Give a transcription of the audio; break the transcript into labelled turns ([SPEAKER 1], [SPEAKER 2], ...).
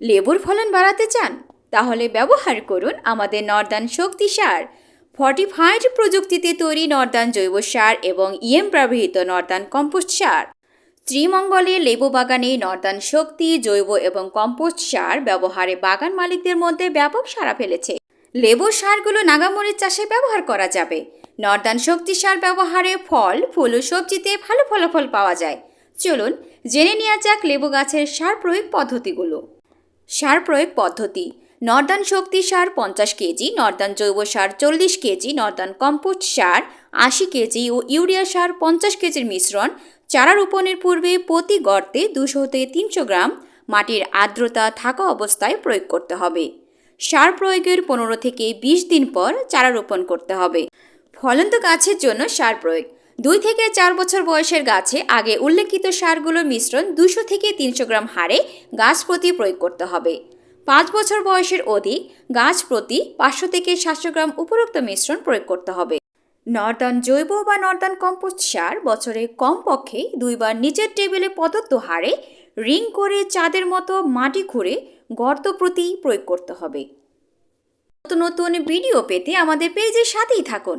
[SPEAKER 1] লেবুর ফলন বাড়াতে চান, তাহলে ব্যবহার করুন আমাদের নর্দান শক্তি সার। ফর্টিফাইড প্রযুক্তিতে তৈরি নর্দান জৈব সার এবং ইএম ব্যবহৃত নর্দান কম্পোস্ট সার। শ্রীমঙ্গলে লেবু বাগানে নর্দান শক্তি, জৈব এবং কম্পোস্ট সার ব্যবহারে বাগান মালিকদের মধ্যে ব্যাপক সাড়া ফেলেছে। লেবুর সারগুলো নাগামরিচ চাষে ব্যবহার করা যাবে। নর্দান শক্তি সার ব্যবহারে ফল, ফুল ও সবজিতে ভালো ফলাফল পাওয়া যায়। চলুন, জেনে নেওয়া যাক লেবু গাছের সার প্রয়োগ পদ্ধতিগুলো। সার প্রয়োগ পদ্ধতি। নর্দান শক্তি সার পঞ্চাশ কেজি, নর্দান জৈব সার চল্লিশ কেজি, নর্দান কম্পোস্ট সার আশি কেজি ও ইউরিয়া সার পঞ্চাশ কেজির মিশ্রণ চারা রোপণের পূর্বে প্রতি গর্তে দুশো হতে তিনশো গ্রাম মাটির আর্দ্রতা থাকা অবস্থায় প্রয়োগ করতে হবে। সার প্রয়োগের পনেরো থেকে বিশ দিন পর চারা রোপণ করতে হবে। ফলন্ত গাছের জন্য সার প্রয়োগ। দুই থেকে চার বছর বয়সের গাছে আগে উল্লেখিত সারগুলোর মিশ্রণ দুশো থেকে তিনশো গ্রাম হারে গাছ প্রতি প্রয়োগ করতে হবে। পাঁচ বছর বয়সের অধিক গাছ প্রতি পাঁচশো থেকে সাতশো গ্রাম উপরোক্ত মিশ্রণ প্রয়োগ করতে হবে। নর্দন জৈব বা নর্দন কম্পোস্ট সার বছরে কমপক্ষে দুইবার নিচের টেবিলে প্রদত্ত হারে রিং করে চাঁদের মতো মাটি খুঁড়ে গর্ত প্রতি প্রয়োগ করতে হবে। নতুন নতুন ভিডিও পেতে আমাদের পেজের সাথেই থাকুন।